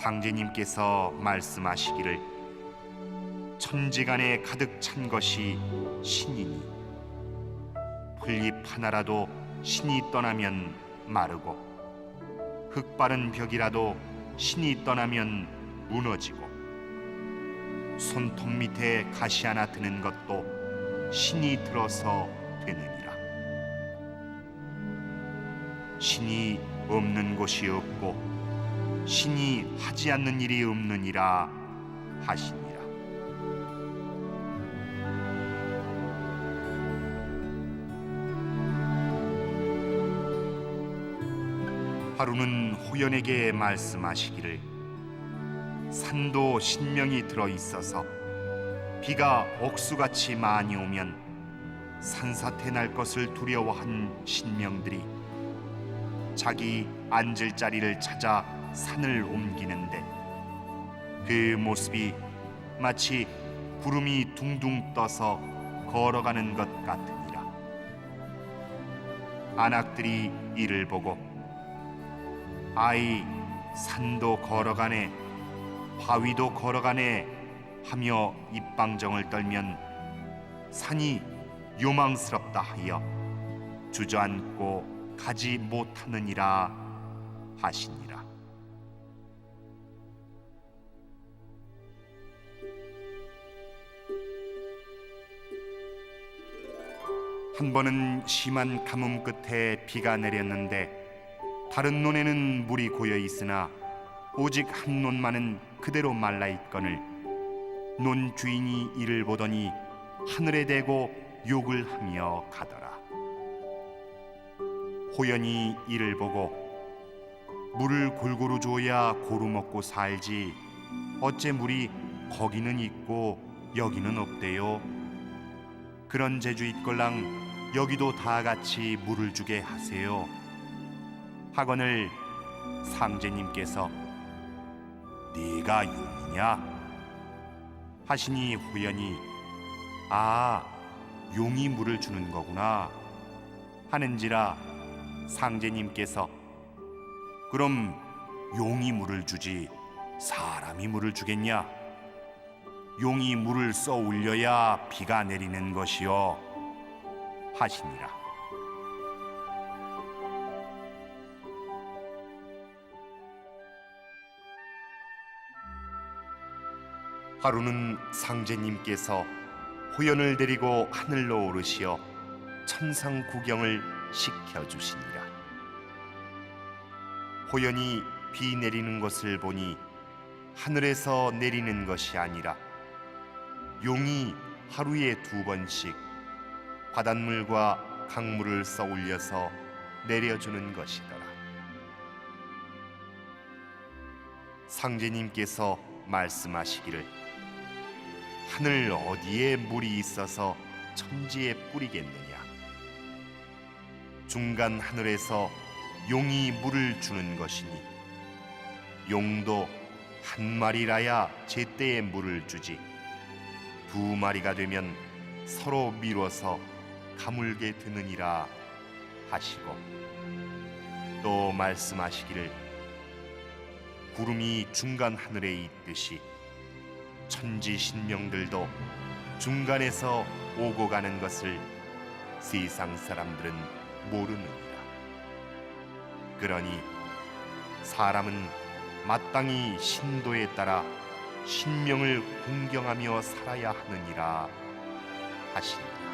상제님께서 말씀하시기를 천지간에 가득 찬 것이 신이니 풀잎 하나라도 신이 떠나면 마르고 흙바른 벽이라도 신이 떠나면 무너지고 손톱 밑에 가시 하나 드는 것도 신이 들어서 되느니라. 신이 없는 곳이 없고 신이 하지 않는 일이 없느니라 하시니라. 하루는 호연에게 말씀하시기를 산도 신명이 들어 있어서 비가 억수같이 많이 오면 산사태 날 것을 두려워한 신명들이 자기 앉을 자리를 찾아 산을 옮기는데 그 모습이 마치 구름이 둥둥 떠서 걸어가는 것 같으니라. 안악들이 이를 보고 아이 산도 걸어가네 바위도 걸어가네 하며 입방정을 떨면 산이 요망스럽다 하여 주저앉고 가지 못하느니라 하시니라. 한 번은 심한 가뭄 끝에 비가 내렸는데 다른 논에는 물이 고여 있으나 오직 한 논만은 그대로 말라 있거늘 논 주인이 이를 보더니 하늘에 대고 욕을 하며 가더라 호연이 이를 보고 물을 골고루 줘야 고루 먹고 살지 어째 물이 거기는 있고 여기는 없대요. 그런 재주 있걸랑 여기도 다 같이 물을 주게 하세요. 하거늘 상제님께서 네가 용이냐? 하시니 호연이 아 용이 물을 주는 거구나 하는지라 상제님께서 그럼 용이 물을 주지 사람이 물을 주겠냐? 용이 물을 써 올려야 비가 내리는 것이요. 하시니라. 하루는 상제님께서 호연을 데리고 하늘로 오르시어 천상 구경을 시켜 주시니라. 호연이 비 내리는 것을 보니 하늘에서 내리는 것이 아니라 용이 하루에 두 번씩 바닷물과 강물을 쏘올려서 내려주는 것이더라. 상제님께서 말씀하시기를 하늘 어디에 물이 있어서 천지에 뿌리겠느냐 중간 하늘에서 용이 물을 주는 것이니 용도 한 마리라야 제때에 물을 주지. 두 마리가 되면 서로 미뤄서 가물게 되느니라 하시고 또 말씀하시기를 구름이 중간 하늘에 있듯이 천지 신명들도 중간에서 오고 가는 것을 세상 사람들은 모르느니라. 그러니 사람은 마땅히 신도에 따라 신명을 공경하며 살아야 하느니라 하시니라.